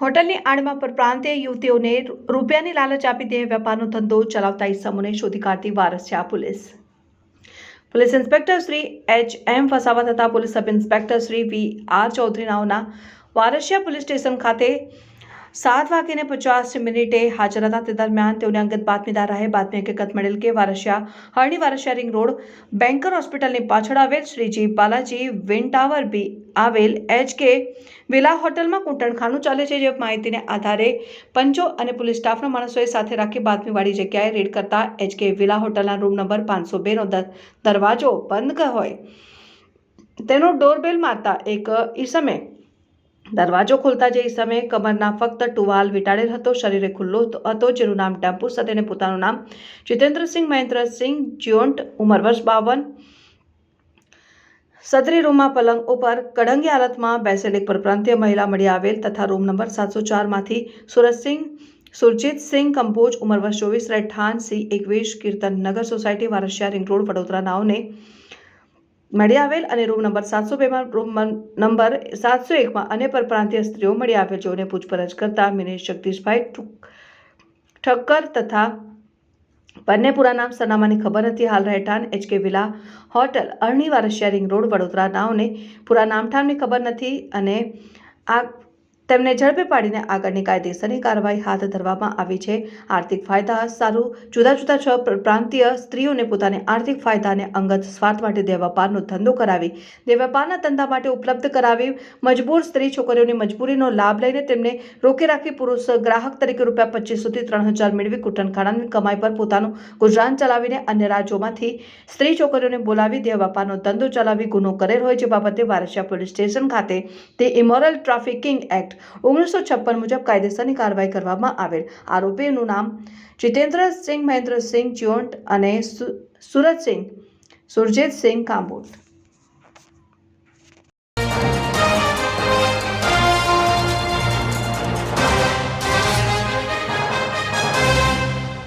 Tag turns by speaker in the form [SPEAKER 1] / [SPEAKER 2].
[SPEAKER 1] હોટલની આડમાં પર પ્રાંતીય યુવતીઓને રૂપિયાની લાલચ આપી દેહ વેપારનો ધંધો ચલાવતા ઇસમોને શોધી કાઢતી Varasiya police. Police inspector Shri H M Fasava તથા police sub inspector Shri V R Chaudhari નાઓના Varasiya police station ખાતે સાત વાગીને પચાસ મિનિટે હાજર હતા તે દરમિયાન તેઓને અંગત બાતમીદાર રહે બાતમી હકીકત મળેલ કે Varasiya Harni Varasiya ring road banker હોસ્પિટલની પાછળ આવેલ Shriji Balaji win tower B આવેલ એચ કે વિલા હોટલમાં કૂંટણખાનું ચાલે છે જે માહિતીને આધારે પંચો અને પોલીસ સ્ટાફના માણસોએ સાથે રાખી બાતમીવાળી જગ્યાએ રેડ કરતા એચ કે વિલા હોટલના રૂમ નંબર પાંચસો બેનો દરવાજો બંધ હોય. તેનો ડોરબેલ મારતા એક ઈસમે દરવાજો ખોલતા જે સમયે કમરના ફક્ત ટુવાલ વીંટાળેલ હતો, શરીરે ખુલ્લો હતો, જેનું નામ ટેમ્પુ સાથે પોતાનું નામ જીતેન્દ્રસિંહ મહેન્દ્રસિંહ જ્યોન્ટ ઉંમર વર્ષ બાવન. સદરી રૂમમાં પલંગ ઉપર કડંગી હાલતમાં બેસેલ એક પરપ્રાંતીય મહિલા મળી આવેલ તથા રૂમ નંબર સાતસો ચારમાંથી સુરતસિંહ સુરજીતસિંહ કંબોજ ઉંમર વર્ષ ચોવીસ રહેઠાણ સી એકવીસ, Kirtan Nagar society, Varasiya ring road, Vadodara નાઓને મળી આવેલ અને રૂમ નંબર સાતસો બેમાં રૂમ નંબર સાતસો એકમાં અન્ય પરપ્રાંતીય સ્ત્રીઓ મળી આવેલ જેઓને પૂછપરછ કરતા મિનેશ જગદીશભાઈ ઠક્કર તથા બંને પૂરા નામ સરનામાની ખબર નથી હાલ રહેઠાણ એચકે વિલા હોટલ અરણીવાર શેરિંગ રોડ, વડોદરા. નાઓને પૂરા નામઠામની ખબર નથી અને આ તેમને ઝડપે પાડીને આગળની કાયદેસરની કાર્યવાહી હાથ ધરવામાં આવી છે. આર્થિક ફાયદા સારું, જુદા જુદા છ પ્રાંતીય સ્ત્રીઓને પોતાને આર્થિક ફાયદાને અંગત સ્વાર્થ માટે દેહ વેપારનો ધંધો કરાવી દેહ વેપારના ધંધા માટે ઉપલબ્ધ કરાવી, મજબૂર સ્ત્રી છોકરીઓની મજબૂરીનો લાભ લઈને તેમને રોકે રાખી પુરુષ ગ્રાહક તરીકે રૂપિયા પચીસોથી ત્રણ હજાર મેળવી કુટનખાડાની કમાઈ પર પોતાનું ગુજરાન ચલાવીને અન્ય રાજ્યોમાંથી સ્ત્રી છોકરીઓને બોલાવી દેહ વેપારનો ધંધો ચલાવી ગુનો કરેલ હોય જે બાબતે વારસિયા પોલીસ સ્ટેશન ખાતે તે ઇમોરલ ટ્રાફિકિંગ એક્ટ ઓગણીસો છપ્પન મુજબ કાયદેસરની કાર્યવાહી કરવામાં આવેલ. આરોપીનું નામ જીતેન્દ્રસિંહ મહેન્દ્રસિંહ ચ્યોંટ અને સુરજસિંહ, સુરજીતસિંહ કાંબોટ.